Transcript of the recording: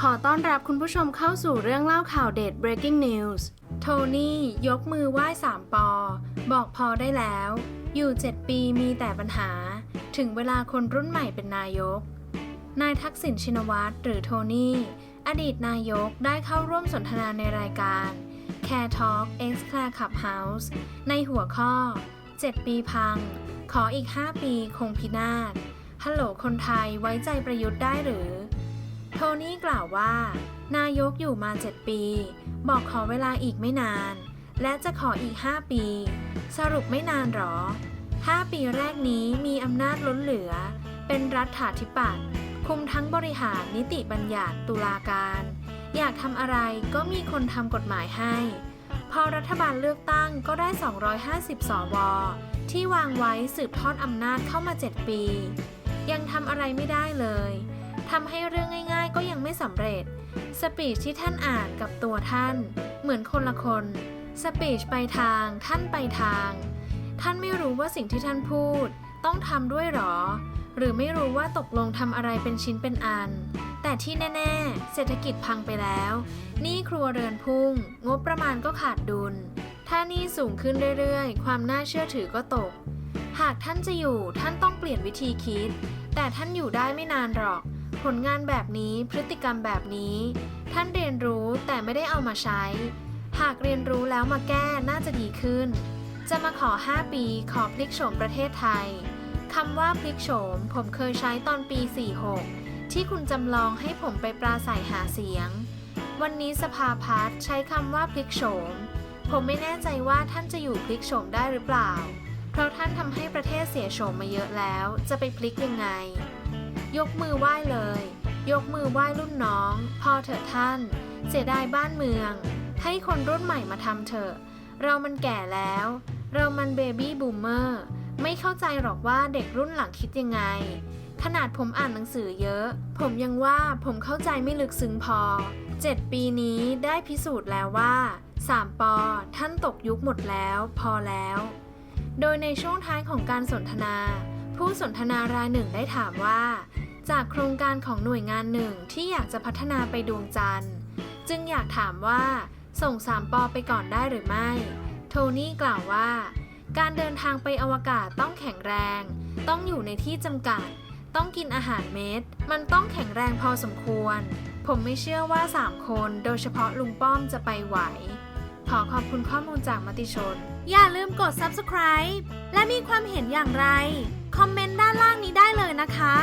ขอต้อนรับคุณผู้ชมเข้าสู่เรื่องเล่าข่าวเด็ด breaking news โทนี่ยกมือไหว้สามปอ บอกพอได้แล้ว อยู่ 7 ปีมีแต่ปัญหา ถึงเวลาคนรุ่นใหม่เป็นนายก นายทักษิณชินวัตรหรือโทนี่ อดีตนายกได้เข้าร่วมสนทนาในรายการ Care Talk X Clare Clubhouse ในหัวข้อ 7 ปีพัง ขออีก 5 ปีคงพินาศฮัลโหลคนไทยไว้ใจประยุทธ์ได้หรือ ทนี่กล่าวว่า นายกอยู่มา 7 ปี บอกขอเวลาอีกไม่นาน และจะขออีก 5 ปี สรุปไม่นานหรอ 5 ปีแรกนี้มีอำนาจล้นเหลือ เป็นรัฐาธิปัตย์คุมทั้งบริหารนิติบัญญัติตุลาการ อยากทำอะไรก็มีคนทำกฎหมายให้ พอรัฐบาลเลือกตั้งก็ได้ 250 สว ที่วางไว้สืบทอดอำนาจเข้ามา 7 ปี ยังทำอะไรไม่ได้เลย ทำให้เรื่องง่าย ๆ ก็ยังไม่สำเร็จ สปีชที่ท่านอ่านกับตัวท่าน เหมือนคนละคน สปีชไปทาง ท่านไปทาง ท่านไม่รู้ว่าสิ่งที่ท่านพูด ต้องทำด้วยหรอ หรือไม่รู้ว่าตกลงทำอะไรเป็นชิ้นเป็นอัน แต่ที่แน่ ๆ เศรษฐกิจพังไปแล้วหนี้ครัวเรือนพุ่ง งบประมาณก็ขาดดุล ถ้าหนี้สูงขึ้นเรื่อยๆ ความน่าเชื่อถือก็ตก หากท่านจะอยู่ท่านต้องเปลี่ยนวิธีคิด แต่ท่านอยู่ได้ไม่นานหรอก ผลงานแบบนี้พฤติกรรมแบบนี้ ท่านเรียนรู้แต่ไม่ได้เอามาใช้ หากเรียนรู้แล้วมาแก้น่าจะดีขึ้น จะมาขอ 5 ปีขอพลิกโฉมประเทศไทยคำว่าพลิกโฉม ผมเคยใช้ตอนปี 46 ที่คุณจำลองให้ผมไปปราศัยหาเสียง วันนี้สภาพัฒน์ใช้คำว่าพลิกโฉม ผมไม่แน่ใจว่าท่านจะอยู่พลิกโฉมได้หรือเปล่า เพราะท่านทำให้ประเทศเสียโฉมมาเยอะแล้ว จะไปพลิกยังไง ยกมือไหว้เลย ยกมือไหว้รุ่นน้อง พอเถอะท่าน เสียดายบ้านเมือง ให้คนรุ่นใหม่มาทำเถอะ เรามันแก่แล้ว เรามันเบบี้บูมเมอร์ไม่เข้าใจหรอกว่าเด็กรุ่นหลังคิดยังไง ขนาดผมอ่านหนังสือเยอะ ผมยังว่าผมเข้าใจไม่ลึกซึ้งพอ 7 ปีนี้ได้พิสูจน์แล้วว่า 3 ปอ ท่านตกยุคหมดแล้ว พอแล้ว โดยในช่วงท้ายของการสนทนา ผู้สนทนารายหนึ่งได้ถามว่า จากโครงการของหน่วยงานหนึ่งที่อยากจะพัฒนาไปดวงจันทร์ จึงอยากถามว่าส่งสามปอไปก่อนได้หรือไม่ โทนี่กล่าวว่า การเดินทางไปอวกาศต้องแข็งแรง ต้องอยู่ในที่จำกัด ต้องกินอาหารเม็ด มันต้องแข็งแรงพอสมควร ผมไม่เชื่อว่า 3 คนโดยเฉพาะลุงป้อมจะไปไหว ขอขอบคุณข้อมูลจากมติชน อย่าลืมกด subscribe และมีความเห็นอย่างไร คอมเมนต์ด้านล่างนี้ได้เลยนะคะ